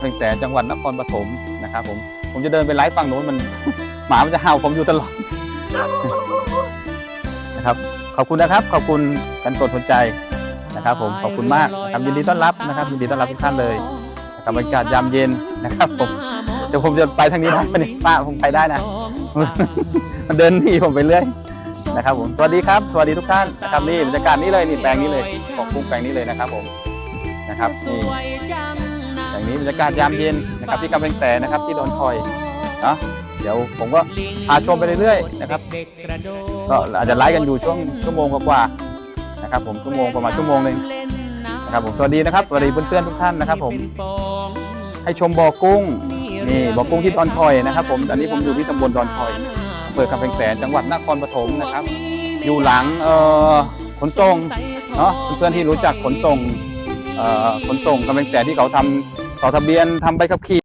เพียงแสนจังหวัดนครปฐมนะครับผมผมจะเดินไปไลฟ์ฝั่งโน้นมัน หมามันจะเห่าผมอยู่ตลอดนะครับ ขอบคุณนะครับ ขอบคุณกันกดหัวใจนะครับ ผมขอบคุณมากนะครับยินดีต้อนรับนะครับ ยินดีต้อนรับทุกท่านเลยนะครับบรรยากาศยามเย็นนะครับ ผมเดี๋ยวผมจะไปทางนี้นะนี่ป้าผมไปได้นะมันเดินหนีผมไปเรื่อยนะครับ ผมสวัสดีครับสวัสดีทุกท่านนะครับนี่บรรยากาศนี้เลยนี่แปลงนี้เลยของกุ้งแปลงนี้เลยนะครับ ผมนะครับนี่ อย่างนี้บรรยากาศยามเย็นนะครับที่กำแพงแสนนะครับที่ดอนคอยเนาะเดี๋ยวผมก็พาชมไปเรื่อยๆนะครับก็อาจจะไลฟ์กันอยู่ช่วงชั่วโมงกว่าๆนะครับ ผมชั่วโมงประมาณชั่วโมงหนึ่งนะครับผมสวัสดีนะครับสวัสดีเพื่อนๆทุกท่านนะครับ ผมให้ชมบ่อกุ้งนี่บ่อกุ้งที่ดอนคอยนะครับ ผมตอนนี้ผมอยู่ที่ตำบลดอนคอยอำเภอกำแพงแสนจังหวัดนครปฐมนะครับ อยู่หลังเอ่อขนส่งเนาะเพื่อนๆที่รู้จักขนส่งเอ่อขนส่งกำแพงแสนที่เขาทำ ต่อทะเบียนทำใบขับขี่